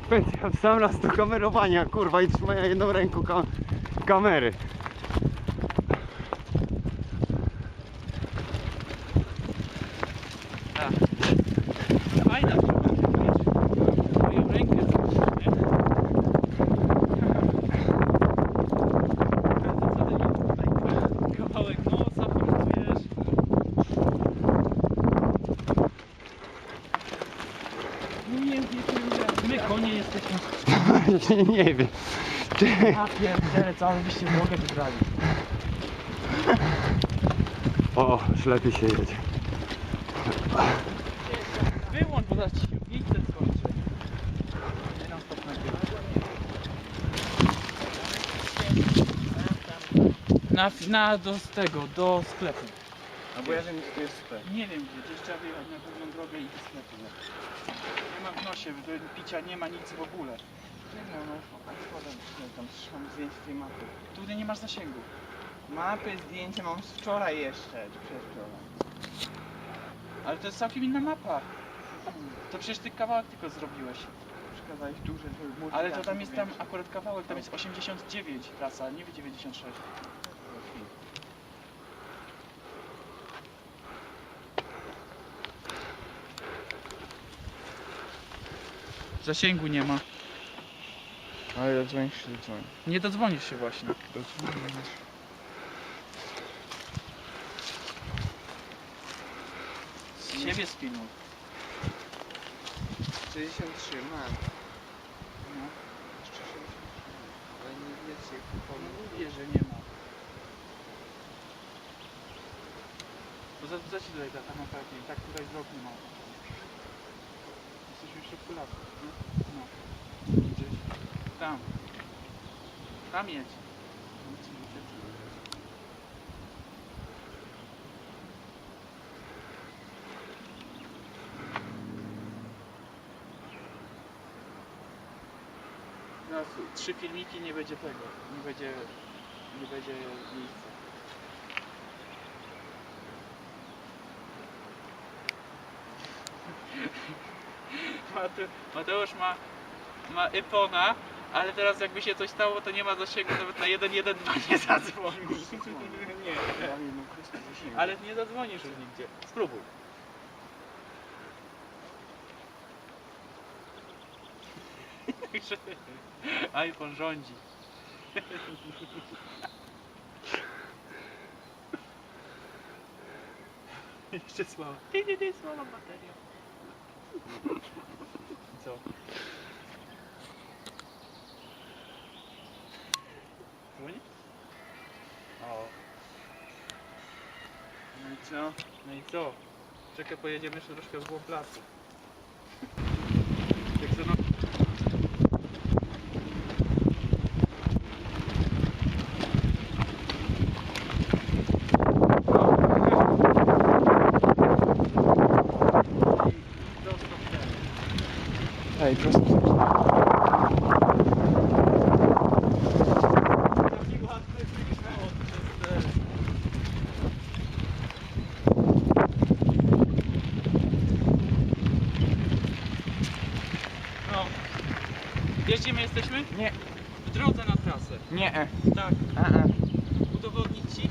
konsekwencja w sam raz do kamerowania, kurwa, i trzymania jedną ręką ka kamery. Tak. Fajna Moją rękę nie? Kawałek nosa pracujesz. No nie, nie, nie, my konie jesteśmy. nie wiem. Ja pierdzielę, całą byście drogę wybrali. O, już lepiej się jedzie. Wyłącz, bo zaraz ci miejsce skończę. Nie nam stop. Na, na do z tego, do sklepu. A bo ja wiem, gdzie to jest sklep. Nie wiem gdzie, gdzieś trzeba wyjechać na główną drogę i do sklepu. Nie ma w nosie, do picia nie ma nic w ogóle. No, no, składam, nie, tam trzymam zdjęcie tej mapy. Tu nie masz zasięgu. Mapy, zdjęcie mam z wczoraj jeszcze, czy przedwczoraj. Ale to jest całkiem inna mapa. To przecież ty kawałek tylko zrobiłeś. Przekazałeś duże, to multi- Ale to tam jest tam akurat kawałek, tam jest 89 trasa, nie 96. Zasięgu nie ma. Ale dzwonisz czy dzwonisz? Nie dodzwonisz się właśnie. Z siebie spinuj. 63 mam. No. Jeszcze 63. Ale nie więcej No pomysł. mówię, że nie ma. Bo za, za ci tutaj ta, tak tutaj z roku ma. Jesteśmy w środku lasu. No. No. Tam. Tam jedź. Teraz trzy filmiki nie będzie tego. Nie będzie, nie będzie miejsca. Mate, Mateusz ma, ma Ipona, ale teraz jakby się coś stało, to nie ma zasięgu, nawet na 112 nie zadzwoni. Nie, zasięgu. Ale nie zadzwonisz już nigdzie. Spróbuj. Także iPhone rządzi. Jeszcze słaba. Ty, ty, ty, słaba bateria. Co? Dzwoni? O. No i co? No i co? Czekaj, pojedziemy jeszcze troszkę w głąb placu. Jak za no... Ej, prosto No. Wiesz gdzie my jesteśmy? Nie. W drodze na trasę. Nie, e. Tak. a, a. Udowodnić ci?